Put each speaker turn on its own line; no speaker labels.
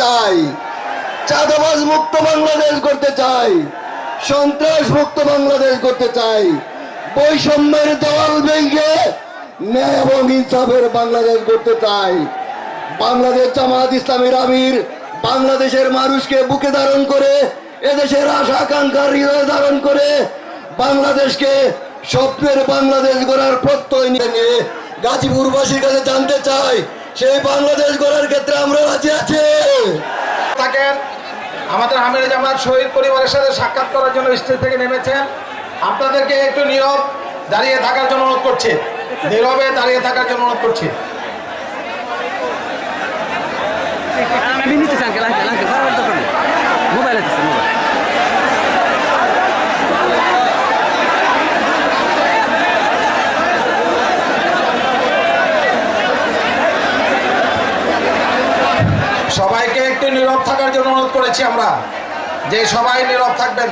চাই। চাঁদাবাজ মুক্ত বাংলাদেশ করতে চাই। সন্ত্রাস মুক্ত বাংলাদেশ করতে চাই। বৈষম্যের দল ভেঙে ন্যায় এবং ইনসাফের বাংলাদেশ করতে চাই। বাংলাদেশ জামাত ইসলামের আমির বাংলাদেশের মানুষকে বুকে ধারণ করে, এদেশের আশা আকাঙ্ক্ষার হৃদয় ধারণ করে, বাংলাদেশকে স্বপ্নের বাংলাদেশ গড়ার প্রত্যয় নিয়ে গাজীপুরবাসীর কাছে জানতে চাই। সেই বাংলাদেশ গড়ার ক্ষেত্রে আমরা রাজি আছি।
থাকেন আমাদের আমির জামাত শহীদ পরিবারের সাথে সাক্ষাৎ করার জন্য স্টেজ থেকে নেমেছেন। আপনাদেরকে একটু নীরব দাঁড়িয়ে থাকার জন্য অনুরোধ করছি। নীরবে দাঁড়িয়ে থাকার জন্য অনুরোধ করছি। নীরব থাকার জন্য অনুরোধ করেছি আমরা। যে সবাই নীরব থাকবেন।